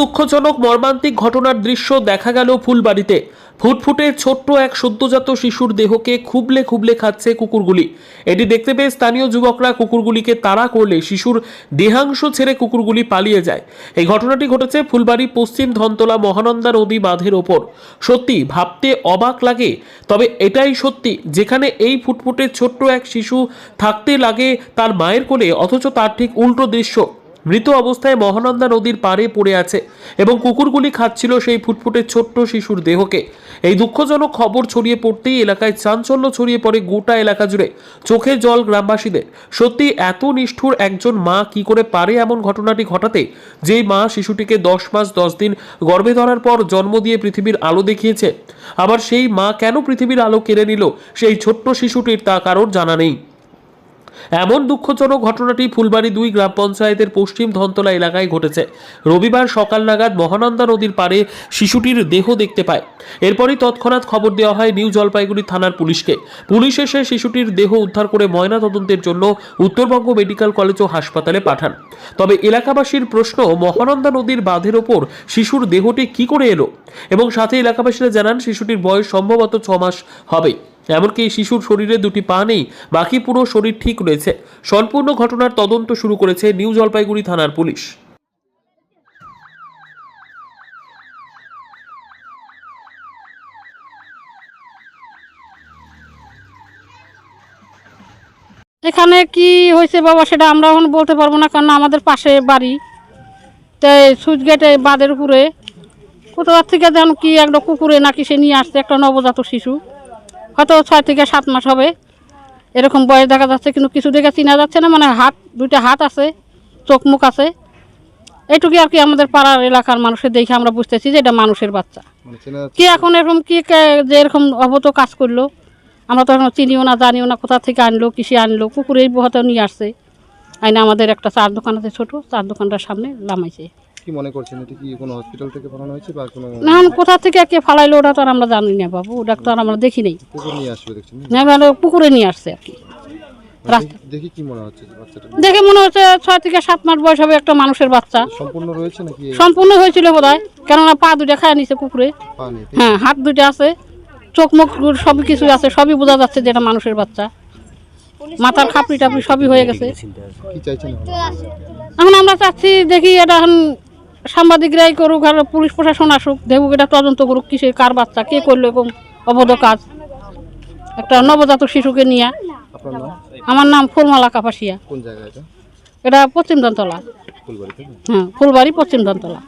দুঃখজনক মর্মান্তিক ঘটনার দৃশ্য দেখা গেল ফুলবাড়িতে। ফুটফুটে ছোট্ট এক সদ্যজাত শিশুর দেহকে খুবলে খুবলে খাচ্ছে কুকুরগুলি। এটি দেখতে পেয়ে স্থানীয় যুবকরা কুকুরগুলিকে তাড়া করলে শিশুর দেহাংশ ছেড়ে কুকুরগুলি পালিয়ে যায়। এই ঘটনাটি ঘটেছে ফুলবাড়ি পশ্চিম ধনতলা মহানন্দা নদী বাঁধের ওপর। সত্যি ভাবতে অবাক লাগে, তবে এটাই সত্যি, যেখানে এই ফুটফুটে ছোট্ট এক শিশু থাকতে লাগে তার মায়ের কোলে, অথচ তার ঠিক উল্টো দৃশ্য। মৃত অবস্থায় মহানন্দা নদীর পাড়ে পড়ে আছে এবং কুকুরগুলি খাচ্ছিল সেই ফুটফুটে ছোট্ট শিশুর দেহকে। এই দুঃখজনক খবর ছড়িয়ে পড়তেই এলাকায় চাঞ্চল্য ছড়িয়ে পড়ে গোটা এলাকা জুড়ে। চোখে জল গ্রামবাসীদের। সত্যি এত নিষ্ঠুর একজন মা কি করে পারে এমন ঘটনাটি ঘটাতে? যেই মা শিশুটিকে দশ মাস দশ দিন গর্ভে ধরার পর জন্ম দিয়ে পৃথিবীর আলো দেখিয়েছে, আবার সেই মা কেন পৃথিবীর আলো কেড়ে নিল সেই ছোট্ট শিশুটির তা কারোর জানা নেই। এমন দুঃখজনক ঘটনাটি ফুলবাড়ি দুই গ্রাম পঞ্চায়েতের পশ্চিম ধনতলা এলাকায় ঘটেছে। রবিবার সকাল নাগাদ মহানন্দা নদীর পাড়ে শিশুটির দেহ দেখতে পায়। এরপরই তৎক্ষণাৎ খবর দেওয়া হয় নিউ জলপাইগুড়ি থানার পুলিশকে। পুলিশ এসে শিশুটির দেহ উদ্ধার করে ময়না তদন্তের জন্য উত্তরবঙ্গ মেডিকেল কলেজ ও হাসপাতালে পাঠান। তবে এলাকাবাসীর প্রশ্ন, মহানন্দা নদীর বাঁধের ওপর শিশুর দেহটি কি করে এলো? এবং সাথে এলাকাবাসীরা জানান, শিশুটির বয়স সম্ভবত ছ মাস হবে। এমনকি শিশুর শরীরে দুটি পা নেই, বাকি পুরো শরীর ঠিক রয়েছে। সম্পূর্ণ ঘটনার তদন্ত শুরু করেছে নিউ জলপাইগুড়ি থানার পুলিশ। এখানে কি হয়েছে বাবা সেটা আমরা এখন বলতে পারব না, কারণ আমাদের পাশে বাড়ি। তাই সুইচ গেটে বাঁধের উপরে। কোথাও থেকে যেন কি একটা কুকুরে নাকি সে নিয়ে আসছে, একটা নবজাত শিশু। হয়তো ছয় থেকে সাত মাস হবে। এরকম বয়স দেখা যাচ্ছে কিন্তু কিছু দেখে চিনা যাচ্ছে না মানে হাত দুইটা হাত আছে চোখ মুখ আছে। এইটুকুই আর কি আমাদের পাড়ার এলাকার মানুষের দেখে আমরা বুঝতেছি যে এটা মানুষের বাচ্চা। মানে কি এখন এরকম কি কে- যে এরকম অবত কাজ করল আমরা তো এখন চিনিও না জানিও না কোথা থেকে আনলো কিসে আনলো কুকুরের বহতে নিয়ে আসছে। আইনা আমাদের একটা চার দোকান আছে ছোটো চার দোকানটার সামনে লামাইছে কি মনে করছেন? এটা কি কোনো হসপিটাল থেকে পাঠানো হয়েছে বা কোনো এখন কোথা থেকে কে ফালাইলো ওটা তো আর আমরা জানি না বাবু। ওটা তো আর আমরা দেখি নাই। কুকুর নিয়ে আসবে দেখছেন না, আমরা পুকুরে নিয়ে আসছে আর কি। রাস্তা দেখি- কি মনে হচ্ছে বাচ্চাটা দেখে মনে হচ্ছে ছয় থেকে সাত মাস বয়স হবে একটা মানুষের বাচ্চা। সম্পূর্ণ রয়েছে নাকি সম্পূর্ণ হয়েছিল বোধ হয় কেননা পা দুটা খায় নিছে পুকুরে। হ্যাঁ হাত দুটো আছে। চোখ মুখ সব কিছু আছে সবই বোঝা যাচ্ছে যে এটা মানুষের বাচ্চা। মাথার খাপড়ি টাপড়ি সবই হয়ে গেছে? এখন আমরা চাচ্ছি দেখি এটা এখন সাংবাদিকরাই করুক আর পুলিশ প্রশাসন আসুক দেখুক এটা তদন্ত করুক কিসে কার বাচ্চা কে করল এরকম অবধ কাজ। একটা নবজাতক শিশুকে নিয়ে। আমার নাম ফুলমালা কাপাসিয়া। এটা? এটা পশ্চিম দন্তলা হ্যাঁ ফুলবাড়ি পশ্চিম দন্তলা